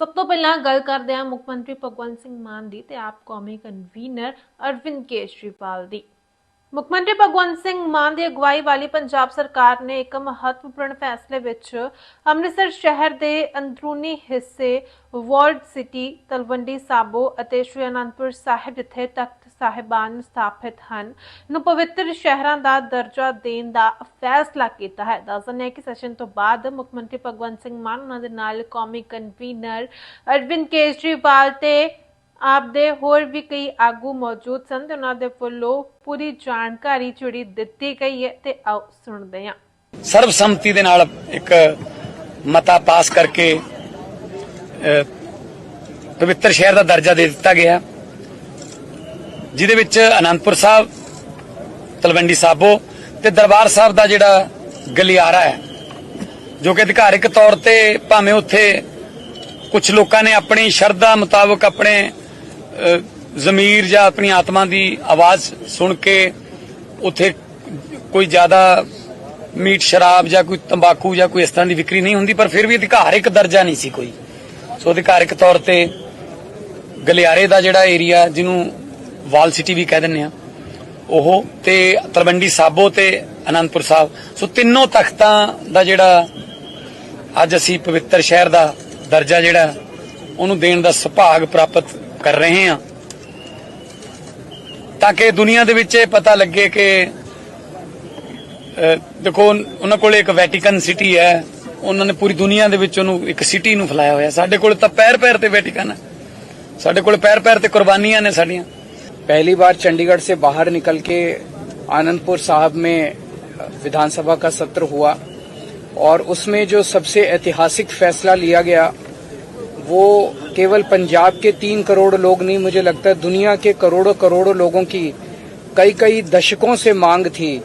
ਸਭ ਤੋਂ ਪਹਿਲਾਂ ਗੱਲ ਕਰਦੇ ਹਾਂ ਮੁੱਖ ਮੰਤਰੀ ਭਗਵੰਤ ਸਿੰਘ ਮਾਨ ਦੀ ਤੇ ਆਪ ਕੌਮੀ ਕਨਵੀਨਰ ਅਰਵਿੰਦ ਕੇਜਰੀਵਾਲ ਦੀ। ਮੁੱਖ ਮੰਤਰੀ ਭਗਵੰਤ ਸਿੰਘ ਮਾਨ ਦੀ ਅਗਵਾਈ ਵਾਲੀ ਪੰਜਾਬ ਸਰਕਾਰ ਨੇ ਇੱਕ ਮਹੱਤਵਪੂਰਨ ਫੈਸਲੇ ਵਿੱਚ ਅੰਮ੍ਰਿਤਸਰ ਸ਼ਹਿਰ ਦੇ ਅੰਦਰੂਨੀ ਹਿੱਸੇ ਵਾਰਡ ਸਿਟੀ, ਤਲਵੰਡੀ ਸਾਬੋ ਅਤੇ ਸ਼੍ਰੀ ਅਨੰਦਪੁਰ ਸਾਹਿਬ, ਜਿੱਥੇ ਤਖਤ ਸਾਹਿਬਾਨ ਸਥਾਪਿਤ ਹਨ, ਨੂੰ ਪਵਿੱਤਰ ਸ਼ਹਿਰਾਂ ਦਾ ਦਰਜਾ ਦੇਣ ਦਾ ਫੈਸਲਾ ਕੀਤਾ ਹੈ। ਦੱਸਦੇ ਹੈ ਕਿ ਸੈਸ਼ਨ ਤੋਂ ਬਾਅਦ ਮੁੱਖ ਮੰਤਰੀ ਭਗਵੰਤ ਸਿੰਘ ਮਾਨ, ਉਹਨਾਂ ਦੇ ਨਾਲ ਕੌਮੀ ਕਨਵੀਨਰ ਅਰਵਿੰਦ ਕੇਜਰੀਵਾਲ ਤੇ ਆਪ ਦੇ ਹੋਰ ਵੀ ਕਈ ਆਗੂ ਮੌਜੂਦ ਸਨ ਤੇ ਉਹਨਾਂ ਦੇ ਵੱਲੋਂ ਪੂਰੀ ਜਾਣਕਾਰੀ ਜਿਹੜੀ ਦਿੱਤੀ ਗਈ ਹੈ ਤੇ ਆਓ ਸੁਣਦੇ ਹਾਂ। ਸਰਬਸੰਮਤੀ ਦੇ ਨਾਲ ਇੱਕ ਮਤਾ ਪਾਸ ਕਰਕੇ ਪਵਿੱਤਰ ਸ਼ਹਿਰ ਦਾ ਦਰਜਾ ਦੇ ਦਿੱਤਾ ਗਿਆ। ਜਿਹਦੇ ਵਿੱਚ ਅਨੰਦਪੁਰ ਸਾਹਿਬ, ਤਲਵੰਡੀ ਸਾਬੋ ਤੇ ਦਰਬਾਰ ਸਾਹਿਬ ਦਾ ਜਿਹੜਾ ਗਲਿਆਰਾ ਹੈ, ਜੋ ਕਿ ਅਧਿਕਾਰਿਕ ਤੌਰ ਤੇ ਭਾਵੇਂ ਉੱਥੇ ਕੁਝ ਲੋਕਾਂ ਨੇ ਆਪਣੀ ਸ਼ਰਧਾ ਮੁਤਾਬਕ ਆਪਣੇ ਜ਼ਮੀਰ ਜਾਂ ਆਪਣੀ ਆਤਮਾ ਦੀ ਆਵਾਜ਼ ਸੁਣ ਕੇ ਉੱਥੇ ਕੋਈ ਜ਼ਿਆਦਾ ਮੀਟ ਸ਼ਰਾਬ ਜਾਂ ਕੋਈ ਤੰਬਾਕੂ ਜਾਂ ਕੋਈ ਇਸ ਤਰ੍ਹਾਂ ਦੀ ਵਿਕਰੀ ਨਹੀਂ ਹੁੰਦੀ, ਪਰ ਫਿਰ ਵੀ ਅਧਿਕਾਰਿਕ ਦਰਜਾ ਨਹੀਂ ਸੀ ਕੋਈ। ਸੋ ਅਧਿਕਾਰਿਕ ਤੌਰ ਤੇ ਗਲਿਆਰੇ ਦਾ ਜਿਹੜਾ ਏਰੀਆ ਜਿਹਨੂੰ ਵਾਲ ਸਿਟੀ ਵੀ ਕਹਿ ਦਿੰਦੇ ਆ, ਉਹ ਤੇ ਤਲਵੰਡੀ ਸਾਬੋ ਤੇ ਅਨੰਦਪੁਰ ਸਾਹਿਬ। ਸੋ ਤਿੰਨੋਂ ਤਖਤਾਂ ਦਾ ਜਿਹੜਾ ਅੱਜ ਅਸੀਂ ਪਵਿੱਤਰ ਸ਼ਹਿਰ ਦਾ ਦਰਜਾ ਜਿਹੜਾ, ਉਹਨੂੰ ਦੇਣ ਦਾ ਸੁਭਾਗ ਪ੍ਰਾਪਤ ਕਰ ਰਹੇ ਹਾਂ ਤਾਂ ਕਿ ਦੁਨੀਆ ਦੇ ਵਿੱਚ ਇਹ ਪਤਾ ਲੱਗੇ ਕਿ ਅਹ, ਦੇਖੋ ਉਹਨਾਂ ਕੋਲ ਇੱਕ ਵੈਟੀਕਨ ਸਿਟੀ ਹੈ ਉਹਨਾਂ ਨੇ ਪੂਰੀ ਦੁਨੀਆ ਦੇ ਵਿੱਚ ਉਹਨੂੰ ਇੱਕ ਸਿਟੀ ਨੂੰ ਫੈਲਾਇਆ ਹੋਇਆ ਸਾਡੇ ਕੋਲ ਤਾਂ ਪੈਰ ਪੈਰ ਤੇ ਵੈਟੀਕਨ ਹੈ ਸਾਡੇ ਕੋਲ ਪੈਰ ਪੈਰ ਤੇ ਕੁਰਬਾਨੀਆਂ ਨੇ ਸਾਡੀਆਂ पहली बार चंडीगढ़ से बाहर निकल के आनंदपुर साहब में विधानसभा का सत्र हुआ और उसमें जो सबसे ऐतिहासिक फैसला लिया गया वो केवल पंजाब के तीन करोड़ लोग नहीं, मुझे लगता है दुनिया के करोड़ों करोड़ों लोगों की कई कई दशकों से मांग थी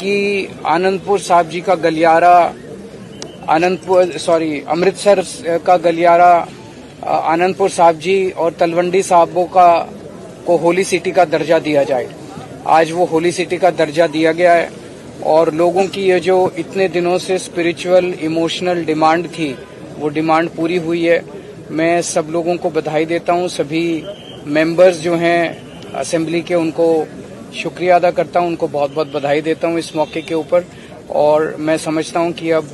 कि आनंदपुर साहब जी का गलियारा, आनंदपुर सॉरी अमृतसर का गलियारा आनंदपुर साहब जी और तलवंडी साहबों का, को होली सिटी का दर्जा दिया जाए। आज वो होली सिटी का दर्जा दिया गया है और लोगों की ये जो इतने दिनों से स्पिरिचुअल इमोशनल डिमांड थी, वो डिमांड पूरी हुई है। मैं सब लोगों को बधाई देता हूँ, सभी मेंबर्स जो हैं असेंबली के, उनको शुक्रिया अदा करता हूँ, उनको बहुत बहुत बधाई देता हूँ इस मौके के ऊपर। और मैं समझता हूँ कि अब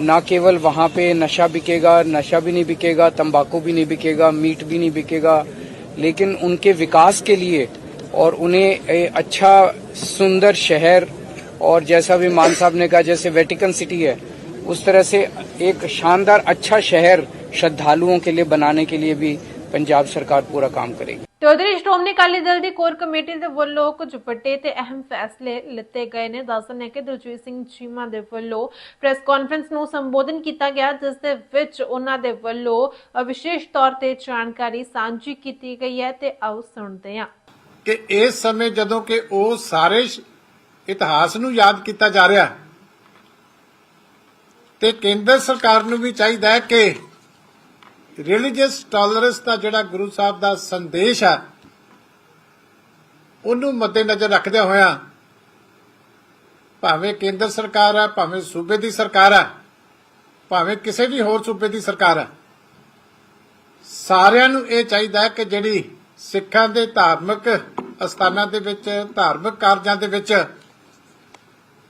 ना केवल वहाँ पे नशा बिकेगा, नशा भी नहीं बिकेगा, तंबाकू भी नहीं बिकेगा, मीट भी नहीं बिकेगा, लेकिन उनके विकास के लिए और उन्हें अच्छा सुंदर शहर और जैसा भी मान साहब ने कहा, जैसे वेटिकन सिटी है, उस तरह से एक शानदार अच्छा शहर श्रद्धालुओं के लिए बनाने के लिए भी पंजाब सरकार पूरा काम करेगी ਤੇ ਉਧਰ ਸ਼੍ਰੋਮਣੀ ਅਕਾਲੀ ਦਲ ਦੀ ਕੋਰ ਕਮੇਟੀ ਦੇ ਵੱਲੋਂ ਕੁਝ ਵੱਡੇ ਤੇ ਅਹਿਮ ਫੈਸਲੇ ਲਿੱਤੇ ਗਏ ਨੇ ਦੱਸਣ ਹੈ ਕਿ ਦਲਜੀਤ ਸਿੰਘ ਚੀਮਾ ਦੇ ਵੱਲੋਂ ਪ੍ਰੈਸ ਕਾਨਫਰੰਸ ਨੂੰ ਸੰਬੋਧਨ ਕੀਤਾ ਗਿਆ ਜਿਸ ਦੇ ਵਿੱਚ ਉਹਨਾਂ ਦੇ ਵੱਲੋਂ ਅ, ਵਿਸ਼ੇਸ਼ ਤੌਰ ਤੇ ਜਾਣਕਾਰੀ ਸਾਂਝੀ ਕੀਤੀ ਗਈ ਹੈ ਤੇ ਆਓ ਸੁਣਦੇ ਹਾਂ ਕਿ ਇਸ ਸਮੇਂ ਜਦੋਂ ਕਿ ਉਹ ਸਾਰੇ ਸ਼- ਇਤਿਹਾਸ ਨੂੰ ਯਾਦ ਕੀਤਾ ਜਾ ਰਿਹਾ ਤੇ ਕੇਂਦਰ ਸਰਕਾਰ ਨੂੰ ਵੀ ਚਾਹੀਦਾ ਹੈ ਕਿ ਰਿਲੀਜੀਅਸ ਟੋਲਰੈਂਸ ਦਾ ਜਿਹੜਾ ਗੁਰੂ ਸਾਹਿਬ ਦਾ ਸੰਦੇਸ਼ ਹੈ ਉਹਨੂੰ ਮੱਦੇਨਜ਼ਰ ਰੱਖਦੇ ਹੋਇਆ ਭਾਵੇਂ ਕੇਂਦਰ ਸਰਕਾਰ ਹੈ ਭਾਵੇਂ ਸੂਬੇ ਦੀ ਸਰਕਾਰ ਹੈ ਭਾਵੇਂ ਕਿਸੇ ਵੀ ਹੋਰ ਸੂਬੇ ਦੀ ਸਰਕਾਰ ਹੈ ਸਾਰਿਆਂ ਨੂੰ ਇਹ ਚਾਹੀਦਾ ਹੈ ਕਿ ਜਿਹੜੀ ਸਿੱਖਾਂ ਦੇ ਧਾਰਮਿਕ ਅਸਥਾਨਾਂ ਦੇ ਵਿੱਚ, ਧਾਰਮਿਕ ਕਾਰਜਾਂ ਦੇ ਵਿੱਚ,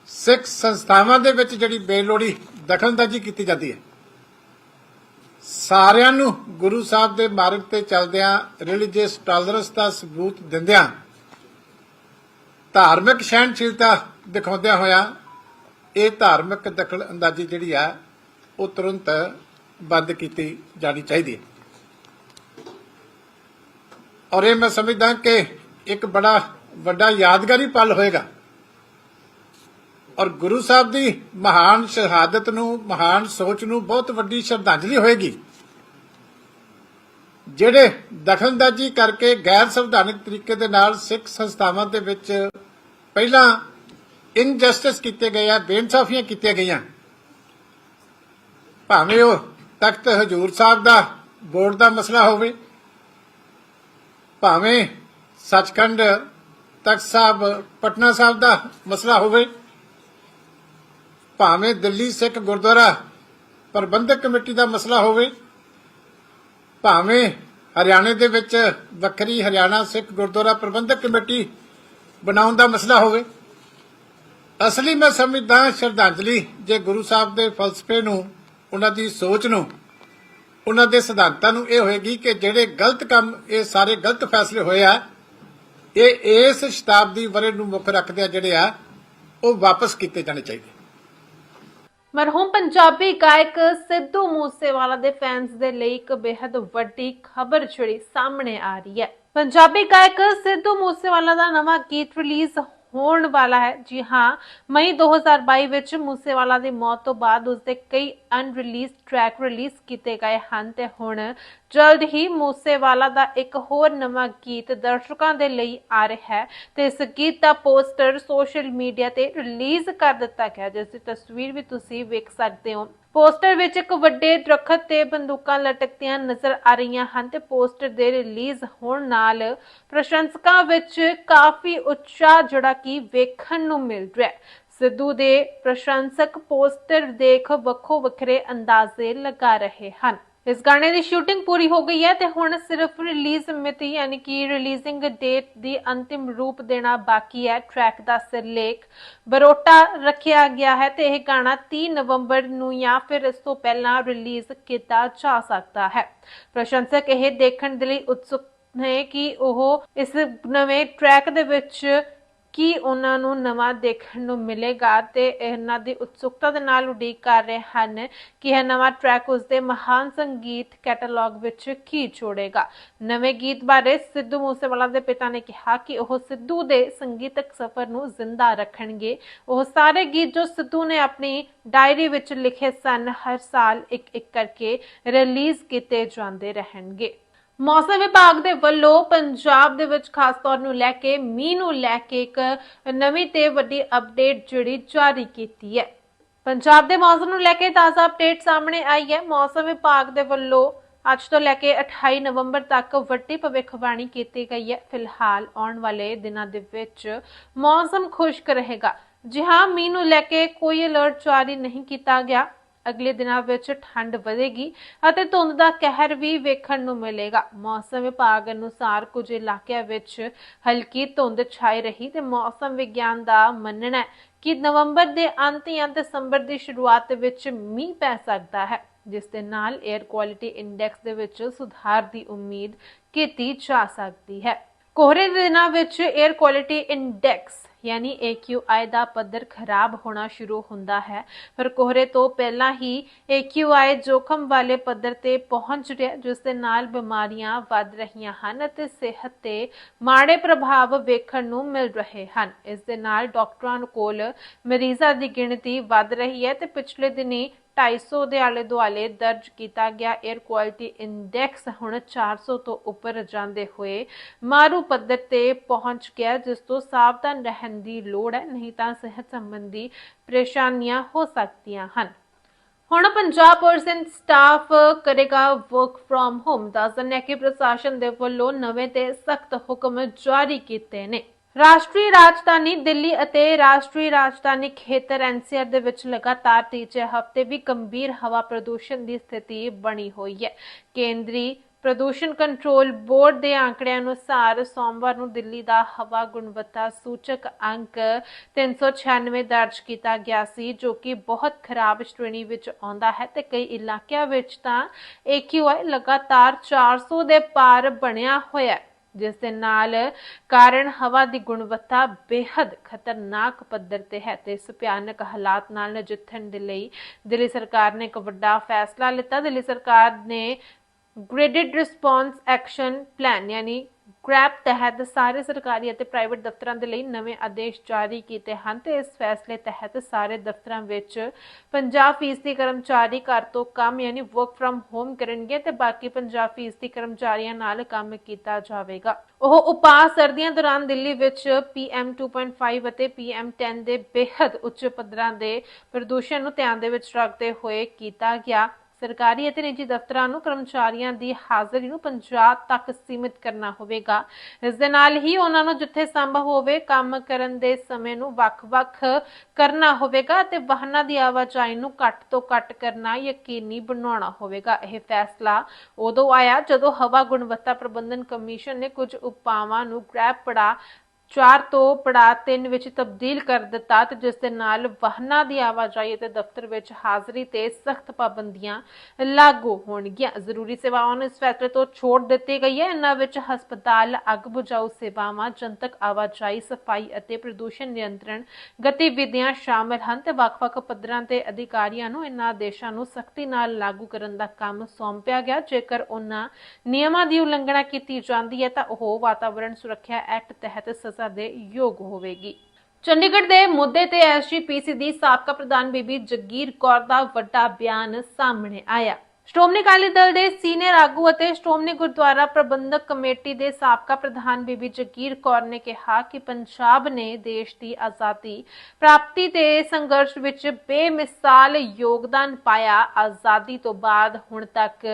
ਸਿੱਖ ਸੰਸਥਾਵਾਂ ਦੇ ਵਿੱਚ ਜਿਹੜੀ ਬੇਲੋੜੀ ਦਖਲਅੰਦਾਜ਼ੀ ਕੀਤੀ ਜਾਂਦੀ ਹੈ। ਸਾਰਿਆਂ ਨੂੰ ਗੁਰੂ ਸਾਹਿਬ ਦੇ ਮਾਰਗ ਤੇ ਚੱਲਦਿਆਂ ਰਿਲੀਜੀਅਸ ਟੋਲਰੈਂਸ ਦਾ ਸਬੂਤ ਦਿੰਦਿਆਂ ਧਾਰਮਿਕ ਸਹਿਣਸ਼ੀਲਤਾ ਦਿਖਾਉਂਦਿਆਂ ਹੋਇਆ ਇਹ ਧਾਰਮਿਕ ਦਖਲ ਅੰਦਾਜ਼ੀ ਜਿਹੜੀ ਆ, ਉਹ ਤੁਰੰਤ ਬੰਦ ਕੀਤੀ ਜਾਣੀ ਚਾਹੀਦੀ ਹੈ। ਔਰ ਇਹ ਮੈਂ ਸਮਝਦਾ ਕਿ ਇੱਕ ਬੜਾ ਵੱਡਾ ਯਾਦਗਾਰੀ ਪਲ ਹੋਏਗਾ। ਔਰ ਗੁਰੂ ਸਾਹਿਬ ਦੀ ਮਹਾਨ ਸ਼ਹਾਦਤ ਨੂੰ, ਮਹਾਨ ਸੋਚ ਨੂੰ ਬਹੁਤ ਵੱਡੀ ਸ਼ਰਧਾਂਜਲੀ ਹੋਏਗੀ। ਜਿਹੜੇ ਦਖਲਅੰਦਾਜ਼ੀ ਕਰਕੇ ਗੈਰ ਸੰਵਿਧਾਨਕ ਤਰੀਕੇ ਦੇ ਨਾਲ ਸਿੱਖ ਸੰਸਥਾਵਾਂ ਦੇ ਵਿੱਚ ਪਹਿਲਾਂ ਇਨਜਸਟਿਸ ਕੀਤੇ ਗਏ ਆ, ਬੇਇਨਸਾਫੀਆਂ ਕੀਤੀਆਂ ਗਈਆਂ। ਭਾਵੇਂ ਉਹ ਤਖਤ ਹਜੂਰ ਸਾਹਿਬ ਦਾ ਬੋਰਡ ਦਾ ਮਸਲਾ ਹੋਵੇ, ਭਾਵੇਂ ਸੱਚਖੰਡ ਤਖਤ ਸਾਹਿਬ ਪਟਨਾ ਸਾਹਿਬ ਦਾ ਮਸਲਾ ਹੋਵੇ ਭਾਵੇਂ ਦਿੱਲੀ, ਸਿੱਖ ਗੁਰਦੁਆਰਾ ਪ੍ਰਬੰਧਕ ਕਮੇਟੀ ਦਾ ਮਸਲਾ ਹੋਵੇ, ਭਾਵੇਂ ਹਰਿਆਣੇ ਦੇ ਵਿੱਚ ਵੱਖਰੀ ਹਰਿਆਣਾ ਸਿੱਖ ਗੁਰਦੁਆਰਾ ਪ੍ਰਬੰਧਕ ਕਮੇਟੀ ਬਣਾਉਣ ਦਾ ਮਸਲਾ ਹੋਵੇ, ਅਸਲੀ ਮੈਂ ਸਮਝਦਾ ਸ਼ਰਧਾਂਜਲੀ ਜੇ ਗੁਰੂ ਸਾਹਿਬ ਦੇ ਫਲਸਫੇ ਨੂੰ, ਉਹਨਾਂ ਦੀ ਸੋਚ ਨੂੰ, ਉਹਨਾਂ ਦੇ ਸਿਧਾਂਤਾਂ ਨੂੰ ਇਹ ਹੋਏਗੀ ਕਿ ਜਿਹੜੇ ਗਲਤ ਕੰਮ, ਇਹ ਸਾਰੇ ਗਲਤ ਫੈਸਲੇ ਹੋਏ ਆ, ਇਹ ਇਸ ਸ਼ਤਾਬਦੀ ਵਰੇ ਨੂੰ ਮੁੱਖ ਰੱਖਦੇ ਆ ਜਿਹੜੇ ਆ, ਉਹ ਵਾਪਸ ਕੀਤੇ ਜਾਣੇ ਚਾਹੀਦੇ। ਮਰਹੂਮ ਪੰਜਾਬੀ ਗਾਇਕ ਸਿੱਧੂ ਮੂਸੇਵਾਲਾ ਦੇ ਫੈਨਸ ਦੇ ਲਈ ਇੱਕ ਬੇहद ਵੱਡੀ ਖਬਰ ਜਿਹੜੀ ਸਾਹਮਣੇ ਆ ਰਹੀ ਹੈ। ਪੰਜਾਬੀ ਗਾਇਕ ਸਿੱਧੂ ਮੂਸੇਵਾਲਾ ਦਾ ਨਵਾਂ ਗੀਤ ਰਿਲੀਜ਼ ਹੋਣ ਵਾਲਾ ਹੈ। ਜੀ ਹਾਂ, ਮਈ 2022 ਵਿੱਚ ਮੂਸੇਵਾਲਾ ਦੀ ਮੌਤ ਤੋਂ ਬਾਅਦ ਉਸਦੇ ਕਈ ਅਨਰਿਲੀਜ਼ਡ ਟਰੈਕ ਰਿਲੀਜ਼ ਕੀਤੇ ਗਏ ਹਨ ਤੇ ਹੁਣ ਜਲਦ ਹੀ ਮੂਸੇਵਾਲਾ ਦਾ ਇੱਕ ਹੋਰ ਨਵਾਂ ਗੀਤ ਦਰਸ਼ਕਾਂ ਦੇ ਲਈ ਆ ਰਿਹਾ ਹੈ ਤੇ ਇਸ ਗੀਤ ਦਾ ਪੋਸਟਰ ਸੋਸ਼ਲ ਮੀਡੀਆ ਤੇ ਰਿਲੀਜ਼ ਕਰ ਦਿੱਤਾ ਗਿਆ ਜਿਸ ਦੀ ਤਸਵੀਰ ਵੀ ਤੁਸੀਂ ਵੇਖ ਸਕਦੇ ਹੋ। ਪੋਸਟਰ ਵਿੱਚ ਇੱਕ ਵੱਡੇ ਦਰਖਤ ਤੇ ਬੰਦੂਕਾਂ ਲਟਕਦੀਆਂ ਨਜ਼ਰ ਆ ਰਹੀਆਂ ਹਨ ਤੇ ਪੋਸਟਰ ਦੇ ਰਿਲੀਜ਼ ਹੋਣ ਨਾਲ ਪ੍ਰਸ਼ੰਸਕਾਂ ਵਿੱਚ ਕਾਫੀ ਉਤਸ਼ਾਹ ਜਿਹੜਾ ਕਿ ਵੇਖਣ ਨੂੰ ਮਿਲ ਰਿਹਾ ਹੈ। ਸਿੱਧੂ ਦੇ ਪ੍ਰਸ਼ੰਸਕ ਪੋਸਟਰ ਦੇਖ ਵੱਖੋ ਵੱਖਰੇ ਅੰਦਾਜ਼ੇ ਲਗਾ ਰਹੇ ਹਨ। ਇਸ ਗਾਣੇ ਦੀ ਸ਼ੂਟਿੰਗ ਪੂਰੀ ਹੋ ਗਈ ਹੈ ਤੇ ਹੁਣ ਸਿਰਫ ਰਿਲੀਜ਼ ਮਿਤੀ ਯਾਨੀ ਕਿ ਰਿਲੀਜ਼ਿੰਗ ਡੇਟ ਦੀ ਅੰਤਿਮ ਰੂਪ ਦੇਣਾ ਬਾਕੀ ਹੈ। ਟਰੈਕ ਦਾ ਸਿਰਲੇਖ ਬਰੋਟਾ ਰੱਖਿਆ ਗਿਆ ਹੈ ਤੇ ਇਹ ਗਾਣਾ 30 ਨਵੰਬਰ ਨੂੰ ਜਾਂ ਫਿਰ ਇਸ ਤੋਂ ਪਹਿਲਾਂ ਰਿਲੀਜ਼ ਕੀਤਾ ਜਾ ਸਕਦਾ ਹੈ। ਪ੍ਰਸ਼ੰਸਕ ਇਹ ਦੇਖਣ ਦੇ ਲਈ ਉਤਸੁਕ ਨੇ ਕਿ ਉਹ ਇਸ ਨਵੇਂ ਟਰੈਕ ਦੇ ਵਿੱਚ ਕੀ ਉਹਨਾਂ ਨੂੰ ਨਵਾਂ ਦੇਖਣ ਨੂੰ ਮਿਲੇਗਾ ਤੇ ਇਹਨਾਂ ਦੀ ਉਤਸੁਕਤਾ ਦੇ ਨਾਲ ਉਡੀਕ ਕਰ ਰਹੇ ਹਨ ਕਿ ਇਹ ਨਵਾਂ ਟਰੈਕ ਉਸਦੇ ਮਹਾਨ ਸੰਗੀਤ ਕੈਟਾਲੌਗ ਵਿੱਚ ਕੀ ਜੋੜੇਗਾ। ਨਵੇਂ ਗੀਤ ਬਾਰੇ ਸਿੱਧੂ ਮੂਸੇਵਾਲਾ ਦੇ ਪਿਤਾ ਨੇ ਕਿਹਾ ਕਿ ਉਹ ਸਿੱਧੂ ਦੇ ਸੰਗੀਤਕ ਸਫ਼ਰ ਨੂੰ ਜ਼ਿੰਦਾ ਰੱਖਣਗੇ। ਉਹ ਸਾਰੇ ਗੀਤ ਜੋ ਸਿੱਧੂ ਨੇ ਆਪਣੀ ਡਾਇਰੀ ਵਿੱਚ ਲਿਖੇ ਸਨ, ਹਰ ਸਾਲ ਇੱਕ ਇੱਕ ਕਰਕੇ ਰਿਲੀਜ਼ ਕੀਤੇ ਜਾਂਦੇ ਰਹਿਣਗੇ। ਮੌਸਮ ਵਿਭਾਗ ਦੇ ਵੱਲੋਂ ਪੰਜਾਬ ਦੇ ਵਿੱਚ ਖਾਸ ਤੌਰ ਨੂੰ ਲੈ ਕੇ, ਮੀਂਹ ਨੂੰ ਲੈ ਕੇ ਇੱਕ ਨਵੀਂ ਤੇ ਵੱਡੀ ਅਪਡੇਟ ਜਿਹੜੀ ਜਾਰੀ ਕੀਤੀ ਹੈ। ਪੰਜਾਬ ਦੇ ਮੌਸਮ ਨੂੰ ਲੈ ਕੇ ਤਾਜ਼ਾ ਅਪਡੇਟ ਸਾਹਮਣੇ ਆਈ ਹੈ। ਮੌਸਮ ਵਿਭਾਗ ਦੇ ਵੱਲੋਂ ਅੱਜ ਤੋਂ ਲੈ ਕੇ 28 ਨਵੰਬਰ ਤੱਕ ਵੱਡੀ ਭਵਿੱਖਬਾਣੀ ਕੀਤੀ ਗਈ ਹੈ। ਫਿਲਹਾਲ ਆਉਣ ਵਾਲੇ ਦਿਨਾਂ ਦੇ ਵਿੱਚ ਮੌਸਮ ਖੁਸ਼ਕ ਰਹੇਗਾ। ਜੀ ਹਾਂ, ਮੀਂਹ ਨੂੰ ਲੈ ਕੇ ਕੋਈ ਅਲਰਟ ਜਾਰੀ ਨਹੀਂ ਕੀਤਾ ਗਿਆ। ਅਗਲੇ ਦਿਨਾਂ ਵਿੱਚ ਠੰਡ ਵਧੇਗੀ ਅਤੇ ਧੁੰਦ ਦਾ ਕਹਿਰ ਵੀ ਵੇਖਣ ਨੂੰ ਮਿਲੇਗਾ। ਮੌਸਮ ਵਿਭਾਗ ਅਨੁਸਾਰ ਕੁਝ ਇਲਾਕਿਆਂ ਵਿੱਚ ਹਲਕੀ ਧੁੰਦ ਛਾਈ ਰਹੀ ਤੇ ਮੌਸਮ ਵਿਗਿਆਨ ਦਾ ਮੰਨਣਾ ਹੈ ਕਿ ਨਵੰਬਰ ਦੇ ਅੰਤ ਜਾਂ ਦਸੰਬਰ ਦੀ ਸ਼ੁਰੂਆਤ ਵਿੱਚ ਮੀਂਹ ਪੈ ਸਕਦਾ ਹੈ, ਜਿਸ ਦੇ ਨਾਲ 에ਅਰ ਕੁਆਲਿਟੀ ਇੰਡੈਕਸ ਦੇ ਵਿੱਚ ਸੁਧਾਰ ਦੀ ਉਮੀਦ ਕੀਤੀ ਜਾ ਸਕਦੀ ਹੈ। ਕੋਹਰੇ ਦੇ ਦਿਨਾਂ ਵਿੱਚ 에ਅਰ ਕੁਆਲਿਟੀ ਇੰਡੈਕਸ ਯਾਨੀ AQI ਦਾ ਪੱਧਰ ਖਰਾਬ ਹੋਣਾ ਸ਼ੁਰੂ ਹੁੰਦਾ ਹੈ। ਪਰ ਕੋਹਰੇ ਤੋਂ ਪਹਿਲਾਂ ਹੀ AQI ਜੋਖਮ ਵਾਲੇ ਪੱਧਰ ਤੇ ਪਹੁੰਚ ਰਿਹਾ, ਜਿਸ ਦੇ ਨਾਲ ਬਿਮਾਰੀਆਂ ਵੱਧ ਰਹੀਆਂ ਹਨ ਅਤੇ ਸਿਹਤ ਤੇ ਮਾੜੇ ਪ੍ਰਭਾਵ ਵੇਖਣ ਨੂੰ ਮਿਲ ਰਹੇ ਹਨ। ਇਸ ਦੇ ਨਾਲ ਡਾਕਟਰਾਂ ਕੋਲ ਮਰੀਜ਼ਾਂ ਦੀ ਗਿਣਤੀ ਵੱਧ ਰਹੀ ਹੈ ਤੇ ਪਿਛਲੇ ਦਿਨੀ 250 ਦੇ ਆਲੇ ਦੁਆਲੇ ਦਰਜ ਕੀਤਾ ਗਿਆ 에ਅਰ ਕੁਆਲਿਟੀ ਇੰਡੈਕਸ ਹੁਣ 400 ਤੋਂ ਉੱਪਰ ਜਾਂਦੇ ਹੋਏ ਮਾਰੂ ਪੱਧਰ ਤੇ ਪਹੁੰਚ ਗਿਆ, ਜਿਸ ਤੋਂ ਸਾਵਧਾਨ ਰਹਿਣ ਦੀ ਲੋੜ ਹੈ, ਨਹੀਂ ਤਾਂ ਸਿਹਤ ਸੰਬੰਧੀ ਪਰੇਸ਼ਾਨੀਆਂ ਹੋ ਸਕਦੀਆਂ ਹਨ। ਹੁਣ 50% ਸਟਾਫ ਕਰੇਗਾ ਵਰਕ ਫਰਮ ਹੋਮ ਦੱਸਣ ਕਿ ਪ੍ਰਸ਼ਾਸਨ ਦੇ ਵੱਲੋਂ ਨਵੇਂ ਤੇ ਸਖਤ ਹੁਕਮ ਜਾਰੀ ਕੀਤੇ ਨੇ। ਰਾਸ਼ਟਰੀ ਰਾਜਧਾਨੀ ਦਿੱਲੀ ਅਤੇ ਰਾਸ਼ਟਰੀ ਰਾਜਧਾਨੀ ਖੇਤਰ ਐਨਸੀਆਰ ਦੇ ਵਿੱਚ ਲਗਾਤਾਰ ਤੀਜੇ ਹਫ਼ਤੇ ਵੀ ਗੰਭੀਰ ਹਵਾ ਪ੍ਰਦੂਸ਼ਣ ਦੀ ਸਥਿਤੀ ਬਣੀ ਹੋਈ ਹੈ। ਕੇਂਦਰੀ ਪ੍ਰਦੂਸ਼ਣ ਕੰਟਰੋਲ ਬੋਰਡ ਦੇ ਅੰਕੜਿਆਂ ਅਨੁਸਾਰ ਸੋਮਵਾਰ ਨੂੰ ਦਿੱਲੀ ਦਾ ਹਵਾ ਗੁਣਵੱਤਾ ਸੂਚਕ ਅੰਕ 396 ਦਰਜ ਕੀਤਾ ਗਿਆ ਸੀ, ਜੋ ਕਿ ਬਹੁਤ ਖਰਾਬ ਸ਼੍ਰੇਣੀ ਵਿੱਚ ਆਉਂਦਾ ਹੈ ਤੇ ਕਈ ਇਲਾਕਿਆਂ ਵਿੱਚ ਤਾਂ AQI ਲਗਾਤਾਰ 400 ਦੇ ਪਾਰ ਬਣਿਆ ਹੋਇਆ ਹੈ। ਜਿਸ ਦੇ ਨਾਲ ਕਾਰਨ ਹਵਾ ਦੀ ਗੁਣਵੱਤਾ ਬੇहद ਖਤਰਨਾਕ ਪੱਧਰ ਤੇ ਹੈ ਤੇ ਇਸ ਭਿਆਨਕ ਹਾਲਾਤ ਨਾਲ ਨਜਿੱਠਣ ਦੇ ਲਈ ਦਿੱਲੀ ਸਰਕਾਰ ਨੇ ਇੱਕ ਵੱਡਾ ਫੈਸਲਾ ਲਿੱਤਾ। ਦਿੱਲੀ ਸਰਕਾਰ ਨੇ ਗ੍ਰੇਡਡ ਰਿਸਪੌਂਸ ਐਕਸ਼ਨ ਪਲਾਨ ਯਾਨੀ ਗ੍ਰੈਪ ਤਹਿਤ ਸਾਰੇ ਸਰਕਾਰੀ ਅਤੇ ਪ੍ਰਾਈਵੇਟ ਦਫ਼ਤਰਾਂ ਦੇ ਲਈ ਨਵੇਂ ਆਦੇਸ਼ ਜਾਰੀ ਕੀਤੇ ਹਨ ਤੇ ਇਸ ਫੈਸਲੇ ਤਹਿਤ ਸਾਰੇ ਦਫ਼ਤਰਾਂ ਵਿੱਚ 50% ਕਰਮਚਾਰੀ ਘਰ ਤੋਂ ਕੰਮ ਯਾਨੀ ਵਰਕ ਫਰਮ ਹੋਮ ਕਰਨਗੇ ਤੇ ਬਾਕੀ 50% ਕਰਮਚਾਰੀਆਂ ਨਾਲ ਕੰਮ ਕੀਤਾ ਜਾਵੇਗਾ। ਉਹ ਉਪਾਸ ਸਰਦੀਆਂ ਦੌਰਾਨ ਦਿੱਲੀ ਵਿੱਚ PM 2.5 ਅਤੇ PM 10 ਦੇ ਬੇहद ਉੱਚ ਪੱਧਰਾਂ ਦੇ ਪ੍ਰਦੂਸ਼ਣ ਨੂੰ ਧਿਆਨ ਦੇ ਵਿੱਚ ਰੱਖਦੇ ਹੋਏ ਕੀਤਾ ਗਿਆ। ਸਰਕਾਰੀ ਅਤੇ ਨਿੱਜੀ ਦਫ਼ਤਰਾਂ ਨੂੰ ਕਰਮਚਾਰੀਆਂ ਦੀ ਹਾਜ਼ਰੀ ਨੂੰ 50 ਤੱਕ ਸੀਮਿਤ ਕਰਨਾ ਹੋਵੇਗਾ। ਇਸ ਦੇ ਨਾਲ ਹੀ ਉਹਨਾਂ ਨੂੰ ਜਿੱਥੇ ਸੰਭਵ ਹੋਵੇ ਕੰਮ ਕਰਨ ਦੇ ਸਮੇਂ ਨੂੰ ਵੱਖ-ਵੱਖ ਕਰਨਾ ਹੋਵੇਗਾ ਅਤੇ ਵਾਹਨਾਂ ਦੀ ਆਵਾਜਾਈ ਨੂੰ ਘੱਟ ਤੋਂ ਘੱਟ ਕਰਨਾ ਯਕੀਨੀ ਬਣਾਉਣਾ ਹੋਵੇਗਾ। ਇਹ ਫੈਸਲਾ ਉਦੋਂ ਆਇਆ ਜਦੋਂ ਹਵਾ ਗੁਣਵੱਤਾ ਪ੍ਰਬੰਧਨ ਕਮਿਸ਼ਨ ਨੇ ਕੁਝ ਉਪਾਵਾਂ ਨੂੰ ਗ੍ਰੈਬ ਪੜਾ 4 ਤੋਂ ਪੜਾ 3 ਵਿੱਚ ਤਬਦੀਲ ਕਰ ਦਿੱਤਾ ਤੇ ਜਿਸ ਦੇ ਨਾਲ ਵਾਹਨਾਂ ਦੀ ਆਵਾਜਾਈ ਅਤੇ ਦਫ਼ਤਰ ਵਿੱਚ ਹਾਜ਼ਰੀ ਤੇ ਸਖਤ ਪਾਬੰਦੀਆਂ ਲਾਗੂ ਹੋਣਗੀਆਂ। ਜ਼ਰੂਰੀ ਸੇਵਾਵਾਂ ਨੂੰ ਇਸ ਫੈਸਲੇ ਤੋਂ ਛੋਟ ਦਿੱਤੀ ਗਈ ਹੈ। ਇਹਨਾਂ ਵਿੱਚ ਹਸਪਤਾਲ, ਅੱਗ ਬੁਝਾਊ ਸੇਵਾਵਾਂ, ਜਨਤਕ ਆਵਾਜਾਈ, ਸਫ਼ਾਈ ਅਤੇ ਪ੍ਰਦੂਸ਼ਣ ਨਿਯੰਤਰਣ ਗਤੀਵਿਧੀਆਂ ਸ਼ਾਮਲ ਹਨ ਤੇ ਵੱਖ-ਵੱਖ ਪੱਧਰਾਂ ਤੇ ਅਧਿਕਾਰੀਆਂ ਨੂੰ ਇਹਨਾਂ ਆਦੇਸ਼ਾਂ ਨੂੰ ਸਖਤੀ ਨਾਲ ਲਾਗੂ ਕਰਨ ਦਾ ਕੰਮ ਸੌਂਪਿਆ ਗਿਆ। ਜੇਕਰ ਉਹਨਾਂ ਨਿਯਮਾਂ ਦੀ ਉਲੰਘਣਾ ਕੀਤੀ ਜਾਂਦੀ ਹੈ ਤਾਂ ਉਹ ਵਾਤਾਵਰਣ ਸੁਰੱਖਿਆ ਐਕਟ ਤਹਿਤ ਸਜ਼ਾ ਦੇ ਯੋਗ ਹੋਵੇਗੀ। ਚੰਡੀਗੜ੍ਹ ਦੇ ਮੁੱਦੇ ਤੇ ਐਸਜੀਪੀਸੀ ਦੀ ਸਾਬਕਾ ਪ੍ਰਧਾਨ ਬੀਬੀ ਜਗੀਰ ਕੌਰ ਦਾ ਵੱਡਾ ਬਿਆਨ ਸਾਹਮਣੇ ਆਇਆ। ਸ਼੍ਰੋਮਣੀ ਅਕਾਲੀ ਦਲ ਦੇ ਸੀਨੀਅਰ ਆਗੂ ਅਤੇ ਸ਼੍ਰੋਮਣੀ ਗੁਰਦੁਆਰਾ ਪ੍ਰਬੰਧਕ ਕਮੇਟੀ ਦੇ ਸਾਬਕਾ ਪ੍ਰਧਾਨ ਬੀਬੀ ਜਗੀਰ ਕੌਰ ਨੇ ਕਿਹਾ ਕਿ ਪੰਜਾਬ ਨੇ ਦੇਸ਼ ਦੀ ਆਜ਼ਾਦੀ ਪ੍ਰਾਪਤੀ ਤੇ ਸੰਘਰਸ਼ ਵਿੱਚ ਬੇਮਿਸਾਲ ਯੋਗਦਾਨ ਪਾਇਆ ਆਜ਼ਾਦੀ ਤੋਂ ਬਾਅਦ ਹੁਣ ਤੱਕ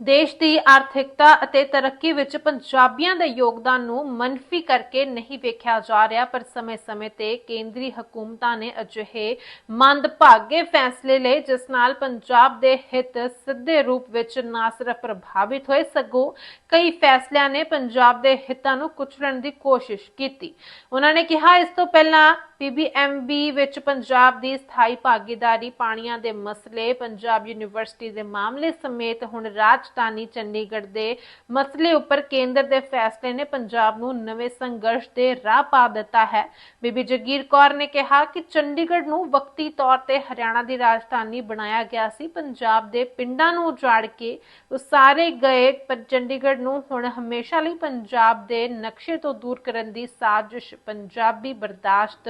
ਦੇਸ਼ ਦੀ ਆਰਥਿਕਤਾ ਅਤੇ ਤਰੱਕੀ ਵਿੱਚ ਪੰਜਾਬੀਆਂ ਦੇ ਯੋਗਦਾਨ ਨੂੰ ਮੰਨਫੀ ਕਰਕੇ ਨਹੀਂ ਵੇਖਿਆ ਜਾ ਰਿਹਾ, ਪਰ ਸਮੇਂ-ਸਮੇਂ ਤੇ ਕੇਂਦਰੀ ਹਕੂਮਤਾਂ ਨੇ ਅਜਿਹੇ ਮੰਦਭਾਗੇ ਫੈਸਲੇ ਲਏ, ਜਿਸ ਨਾਲ ਪੰਜਾਬ ਦੇ ਹਿੱਤ ਸਿੱਧੇ ਰੂਪ ਵਿੱਚ ਨਾ ਸਿਰਫ ਪ੍ਰਭਾਵਿਤ ਹੋਏ, ਸਗੋਂ ਕਈ ਫੈਸਲਿਆਂ ਨੇ ਪੰਜਾਬ ਦੇ ਹਿੱਤਾਂ ਨੂੰ ਕੁਚਲਣ ਦੀ ਕੋਸ਼ਿਸ਼ ਕੀਤੀ। ਉਹਨਾਂ ਨੇ ਕਿਹਾ, ਇਸ ਤੋਂ ਪਹਿਲਾਂ ਪੀਬੀਐਮਬੀ ਵਿੱਚ ਪੰਜਾਬ ਦੀ ਸਥਾਈ ਭਾਗੀਦਾਰੀ ਪਾਣੀਆਂ ਦੇ ਮਸਲੇ, ਪੰਜਾਬ ਯੂਨੀਵਰਸਿਟੀ ਦੇ ਮਾਮਲੇ ਸਮੇਤ ਹੁਣ ਰਾਜਧਾਨੀ ਚੰਡੀਗੜ੍ਹ ਦੇ ਮਸਲੇ ਉੱਪਰ ਕੇਂਦਰ ਦੇ ਫੈਸਲੇ ਨੇ ਪੰਜਾਬ ਨੂੰ ਨਵੇਂ ਸੰਘਰਸ਼ ਦੇ ਰਾਹ ਪਾ ਦਿੱਤਾ ਹੈ। ਬੀਬੀ ਜਗੀਰ ਕੌਰ ਨੇ ਕਿਹਾ ਕਿ ਚੰਡੀਗੜ੍ਹ ਨੂੰ ਵਕਤੀ ਤੌਰ ਤੇ ਹਰਿਆਣਾ ਦੀ ਰਾਜਧਾਨੀ ਬਣਾਇਆ ਗਿਆ ਸੀ। ਪੰਜਾਬ ਦੇ ਪਿੰਡਾਂ ਨੂੰ ਉਜਾੜ ਕੇ ਉਸਾਰੇ ਗਏ, ਪਰ ਚੰਡੀਗੜ੍ਹ ਨੂੰ ਹੁਣ ਹਮੇਸ਼ਾ ਲਈ ਪੰਜਾਬ ਦੇ ਨਕਸ਼ੇ ਤੋਂ ਦੂਰ ਕਰਨ ਦੀ ਸਾਜ਼ਿਸ਼ ਪੰਜਾਬੀ ਬਰਦਾਸ਼ਤ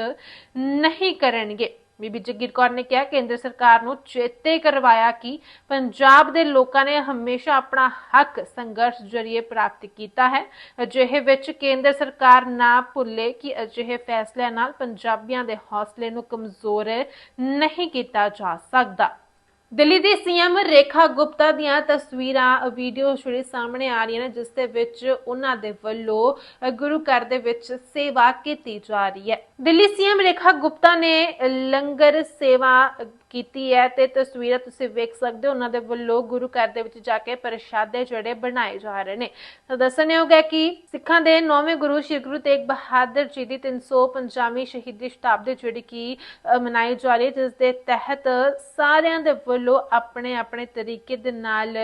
ਨਹੀਂ ਕਰਨਗੇ। ਬੀਬੀ ਜਗੀਰ ਕੌਰ ਨੇ ਕਿਹਾ, ਕੇਂਦਰ ਸਰਕਾਰ ਨੂੰ ਚੇਤੇ ਕਰਵਾਇਆ ਕਿ ਪੰਜਾਬ ਦੇ ਲੋਕਾਂ ਨੇ ਹਮੇਸ਼ਾ ਆਪਣਾ ਹੱਕ ਸੰਘਰਸ਼ ਜਰੀਏ ਪ੍ਰਾਪਤ ਕੀਤਾ ਹੈ। ਅਜਿਹੇ ਵਿੱਚ ਕੇਂਦਰ ਸਰਕਾਰ ਨਾ ਭੁੱਲੇ ਕਿ ਅਜਿਹੇ ਫੈਸਲਿਆਂ ਨਾਲ ਪੰਜਾਬੀਆਂ ਦੇ ਹੌਸਲੇ ਨੂੰ ਕਮਜ਼ੋਰ ਨਹੀਂ ਕੀਤਾ ਜਾ ਸਕਦਾ। ਦਿੱਲੀ ਦੀ ਸੀਐਮ ਰੇਖਾ ਗੁਪਤਾ ਦੀਆਂ ਤਸਵੀਰਾਂ, ਵੀਡੀਓ ਜਿਹੜੇ ਸਾਹਮਣੇ ਆ ਰਹੀਆਂ ਨੇ, ਜਿਸ ਦੇ ਵਿੱਚ ਉਹਨਾਂ ਦੇ ਵੱਲੋਂ ਗੁਰੂ ਘਰ ਦੇ ਵਿੱਚ ਸੇਵਾ ਕੀਤੀ ਜਾ ਰਹੀ ਹੈ। ਦਿੱਲੀ ਸੀਐਮ ਰੇਖਾ ਗੁਪਤਾ ਨੇ ਲੰਗਰ ਸੇਵਾ ਕੀਤੀ ਹੈ ਤੇ ਤਸਵੀਰਾਂ ਤੁਸੀਂ ਵੇਖ ਸਕਦੇ ਹੋ, ਉਹਨਾਂ ਦੇ ਵੱਲੋਂ ਗੁਰੂ ਘਰ ਦੇ ਵਿੱਚ ਜਾ ਕੇ ਪ੍ਰਸ਼ਾਦੇ ਜਿਹੜੇ ਬਣਾਏ ਜਾ ਰਹੇ ਨੇ। ਤਾਂ ਦੱਸਣਯੋਗ ਹੈ ਕਿ ਸਿੱਖਾਂ ਦੇ ਨੌਵੇਂ ਗੁਰੂ ਸ਼੍ਰੀ ਗੁਰੂ ਤੇਗ ਬਹਾਦਰ ਜੀ ਦੀ 350ਵੀਂ ਸ਼ਹੀਦੀ ਸ਼ਤਾਬਦੀ ਜਿਹੜੀ ਕਿ ਮਨਾਈ ਜਾ ਰਹੀ ਜਿਸ ਦੇ ਤਹਿਤ ਸਾਰਿਆਂ ਦੇ ਵੱਲੋਂ ਆਪਣੇ ਆਪਣੇ ਤਰੀਕੇ ਦੇ ਨਾਲ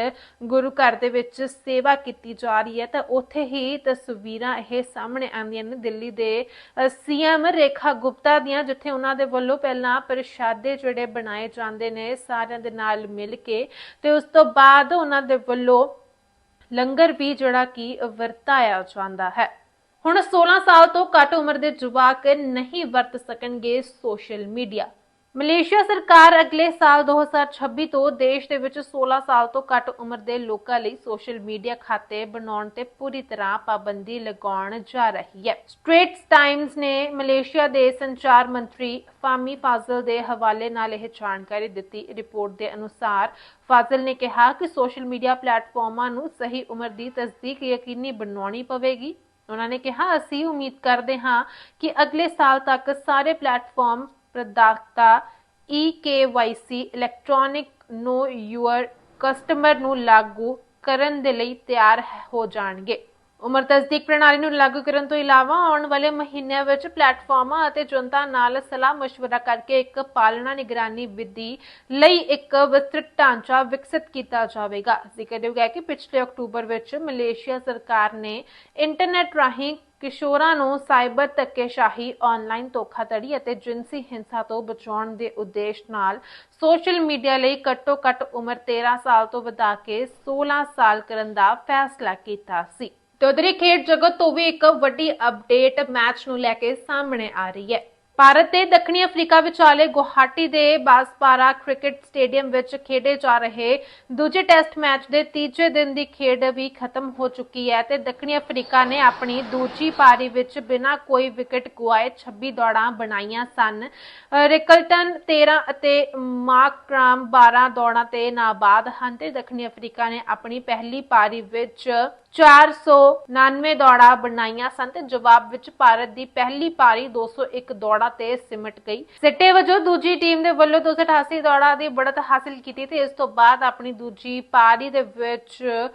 ਗੁਰੂ ਘਰ ਦੇ ਵਿੱਚ ਸੇਵਾ ਕੀਤੀ ਜਾ ਰਹੀ ਹੈ। ਤਾਂ ਉੱਥੇ ਹੀ ਤਸਵੀਰਾਂ ਇਹ ਸਾਹਮਣੇ ਆਉਂਦੀਆਂ ਨੇ ਦਿੱਲੀ ਦੇ ਸੀਐਮ ਰੇਖਾ ਗੁਪਤਾ ਦੀਆਂ, ਜਿੱਥੇ ਉਹਨਾਂ ਦੇ ਵੱਲੋਂ ਪਹਿਲਾਂ ਪ੍ਰਸ਼ਾਦੇ ਜਿਹੜੇ ਬਣਾਏ ਜਾਂਦੇ ਨੇ, ਸਾਰਿਆਂ ਦੇ ਨਾਲ ਮਿਲ ਕੇ ਤੇ ਉਸ ਤੋਂ ਬਾਅਦ ਉਹਨਾਂ ਦੇ ਵੱਲੋਂ ਲੰਗਰ ਵੀ ਜਿਹੜਾ ਕਿ ਵਰਤਾਇਆ ਜਾਂਦਾ ਹੈ। ਹੁਣ 16 ਸਾਲ ਤੋਂ ਘੱਟ ਉਮਰ ਦੇ ਜਵਾਕ ਨਹੀਂ ਵਰਤ ਸਕਣਗੇ ਸੋਸ਼ਲ ਮੀਡੀਆ ਮਲੇਸ਼ੀਆ ਸਰਕਾਰ ਅਗਲੇ ਸਾਲ 2026 ਤੋਂ ਦੇਸ਼ ਦੇ ਵਿੱਚ 16 ਸਾਲ ਤੋਂ ਘੱਟ ਉਮਰ ਦੇ ਲੋਕਾਂ ਲਈ ਸੋਸ਼ਲ ਮੀਡੀਆ ਖਾਤੇ ਬਣਾਉਣ ਤੇ ਪੂਰੀ ਤਰ੍ਹਾਂ ਪਾਬੰਦੀ ਲਗਾਉਣ ਜਾ ਰਹੀ ਹੈ। ਸਟ੍ਰੇਟਸ ਟਾਈਮਜ਼ ਨੇ ਮਲੇਸ਼ੀਆ ਦੇ ਸੰਚਾਰ ਮੰਤਰੀ ਫਾਮੀ ਫਾਜ਼ਲ ਦੇ ਹਵਾਲੇ ਨਾਲ ਇਹ ਜਾਣਕਾਰੀ ਦਿੱਤੀ। ਰਿਪੋਰਟ ਦੇ ਅਨੁਸਾਰ ਫਾਜ਼ਲ ਨੇ ਕਿਹਾ ਕਿ ਸੋਸ਼ਲ ਮੀਡੀਆ ਪਲੇਟਫਾਰਮਾਂ ਨੂੰ ਸਹੀ ਉਮਰ ਦੀ ਤਸਦੀਕ ਯਕੀਨੀ ਬਣਾਉਣੀ ਪਵੇਗੀ। ਉਹਨਾਂ ਨੇ ਕਿਹਾ, ਅਸੀਂ ਉਮੀਦ ਕਰਦੇ ਹਾਂ ਕਿ ਅਗਲੇ ਸਾਲ ਤੱਕ ਸਾਰੇ ਪਲੇਟਫਾਰਮ ਪ੍ਰਦਾਤਾ EKYC electronic know your customer ਨੂੰ ਲਾਗੂ ਕਰਨ ਦੇ ਲਈ ਤਿਆਰ ਹੋ ਜਾਣਗੇ। ਉਮਰ ਤਸਦੀਕ ਪ੍ਰਣਾਲੀ ਨੂੰ ਲਾਗੂ ਕਰਨ ਤੋਂ ਇਲਾਵਾ ਆਉਣ ਵਾਲੇ ਮਹੀਨਿਆਂ ਵਿੱਚ ਪਲੇਟਫਾਰਮਾਂ ਅਤੇ ਜਨਤਾ ਨਾਲ ਸਲਾਹ مشਵਰਾ ਕਰਕੇ ਇੱਕ ਪਾਲਣਾ ਨਿਗਰਾਨੀ ਵਿਧੀ ਲਈ ਇੱਕ ਵਿਸਤ੍ਰਿਤ ਢਾਂਚਾ ਵਿਕਸਿਤ ਕੀਤਾ ਜਾਵੇਗਾ। ਜ਼ਿਕਰਯੋਗ ਹੈ ਕਿ ਪਿਛਲੇ ਅਕਤੂਬਰ ਵਿੱਚ ਮਲੇਸ਼ੀਆ ਸਰਕਾਰ ਨੇ ਇੰਟਰਨੈਟ ਰਾਹੀਂ ਕਿਸ਼ੋਰਾਂ ਨੂੰ ਸਾਈਬਰ ਧੱਕੇਸ਼ਾਹੀ ਆਨਲਾਈਨ ਧੋਖਾਧੜੀ ਅਤੇ ਜਿੰਸੀ ਹਿੰਸਾ ਤੋਂ ਬਚਾਉਣ ਦੇ ਉਦੇਸ਼ ਨਾਲ ਸੋਸ਼ਲ ਮੀਡੀਆ ਲਈ ਘੱਟੋ-ਘੱਟ ਉਮਰ 13 ਸਾਲ ਤੋਂ ਵਧਾ ਕੇ 16 ਸਾਲ ਕਰਨ ਦਾ ਫੈਸਲਾ ਕੀਤਾ ਸੀ। ਤੇ ਉਧਰੀ ਖੇਡ ਜਗਤ ਤੋਂ ਵੀ ਇੱਕ ਵੱਡੀ ਅਪਡੇਟ ਮੈਚ ਨੂੰ ਲੈ ਕੇ ਸਾਹਮਣੇ ਆ ਰਹੀ ਹੈ। ਭਾਰਤ ਤੇ ਦੱਖਣੀ ਅਫਰੀਕਾ ਵਿਚਾਲੇ ਗੁਵਾਹਾਟੀ ਦੇ ਬਾਸਪਾਰਾ ਕ੍ਰਿਕਟ ਸਟੇਡੀਅਮ ਵਿੱਚ ਖੇਡੇ ਜਾ ਰਹੇ ਦੂਜੇ ਟੈਸਟ ਮੈਚ ਦੇ ਤੀਜੇ ਦਿਨ ਦੀ ਖੇਡ ਵੀ ਖਤਮ ਹੋ ਚੁੱਕੀ ਹੈ ਤੇ ਦੱਖਣੀ ਅਫਰੀਕਾ ਨੇ ਆਪਣੀ ਦੂਜੀ ਪਾਰੀ ਵਿੱਚ ਬਿਨਾਂ ਕੋਈ ਵਿਕਟ ਗੁਆਏ 26 ਦੌੜਾਂ ਬਣਾਈਆਂ ਸਨ। ਰਿਕਲਟਨ 13 ਅਤੇ ਮਾਰਕਰਾਮ 12 ਦੌੜਾਂ ਤੇ ਨਾਬਾਦ ਹਨ ਤੇ ਦੱਖਣੀ ਅਫਰੀਕਾ ਨੇ ਆਪਣੀ ਪਹਿਲੀ ਪਾਰੀ ਵਿੱਚ 499 ਦੌੜਾਂ ਬਣਾਈਆਂ ਸਨ ਤੇ ਜਵਾਬ ਵਿੱਚ ਭਾਰਤ ਦੀ ਪਹਿਲੀ ਪਾਰੀ 201 ਦੌੜਾਂ ਤੇ ਸਿਮਟ ਗਈ। ਸਿੱਟੇ ਵਜੋਂ ਦੂਜੀ ਟੀਮ ਦੇ ਵੱਲੋਂ 288 ਦੌੜਾਂ ਦੀ ਬੜਤ ਹਾਸਲ ਕੀਤੀ ਤੇ ਇਸ ਤੋਂ ਬਾਅਦ ਆਪਣੀ ਦੂਜੀ ਪਾਰੀ ਦੇ ਵਿੱਚ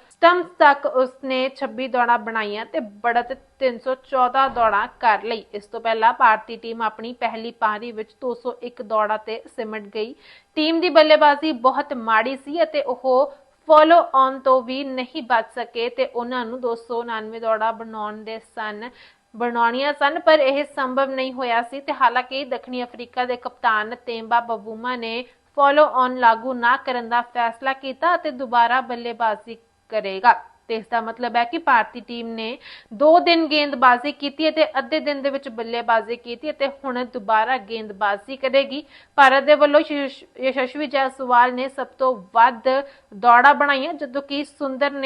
ਸਟੰਪ ਤੱਕ ਉਸਨੇ 26 ਦੌੜਾਂ ਬਣਾਈਆਂ ਤੇ ਬੜਤ 314 ਦੌੜਾਂ ਕਰ ਲਈ। ਇਸ ਤੋਂ ਪਹਿਲਾਂ ਭਾਰਤੀ ਟੀਮ ਆਪਣੀ ਪਹਿਲੀ ਪਾਰੀ ਵਿੱਚ 201 ਦੌੜਾਂ ਤੇ ਸਿਮਟ ਗਈ। ਟੀਮ ਦੀ ਬੱਲੇਬਾਜ਼ੀ ਬਹੁਤ ਮਾੜੀ ਸੀ ਅਤੇ ਉਹ ਫੋਲੋ ਔਨ ਤੋਂ ਵੀ ਨਹੀਂ ਬਚ ਸਕੇ ਤੇ ਉਹਨਾਂ ਨੂੰ 299 ਦੌੜਾਂ ਬਣਾਉਣ ਦੇ ਸਨ, ਬਣਾਉਣੀਆਂ ਸਨ, ਪਰ ਇਹ ਸੰਭਵ ਨਹੀਂ ਹੋਇਆ ਸੀ ਤੇ ਹਾਲਾਂਕਿ ਦੱਖਣੀ ਅਫਰੀਕਾ ਦੇ ਕਪਤਾਨ ਤੇਂਬਾ ਬਬੂਮਾ ਨੇ ਫੋਲੋ ਔਨ ਲਾਗੂ ਨਾ ਕਰਨ ਦਾ ਫੈਸਲਾ ਕੀਤਾ ਅਤੇ ਦੁਬਾਰਾ ਬੱਲੇਬਾਜ਼ੀ ਕਰੇਗਾ। ਤੇ ਇਸ ਦਾ ਮਤਲਬ ਹੈ ਕਿ ਭਾਰਤੀ ਟੀਮ ਨੇ 2 ਦਿਨ ਗੇਂਦਬਾਜ਼ੀ ਕੀਤੀ ਅਤੇ ਅੱਧੇ ਦਿਨ ਦੇ ਵਿੱਚ ਬੱਲੇਬਾਜ਼ੀ ਕੀਤੀ ਅਤੇ ਹੁਣ ਦੁਬਾਰਾ ਗੇਂਦਬਾਜ਼ੀ ਕਰੇਗੀ। ਭਾਰਤ ਦੇ ਵੱਲੋਂ ਯਸ਼- ਯਸ਼ਸਵੀ ਜੈਸਵਾਲ ਨੇ ਸਭ ਤੋਂ ਵੱਧ ਦੌੜਾ ਬਣਾਈਆਂ, ਜਦੋਂ ਕਿ ਸੁੰਦਰ ਨੇ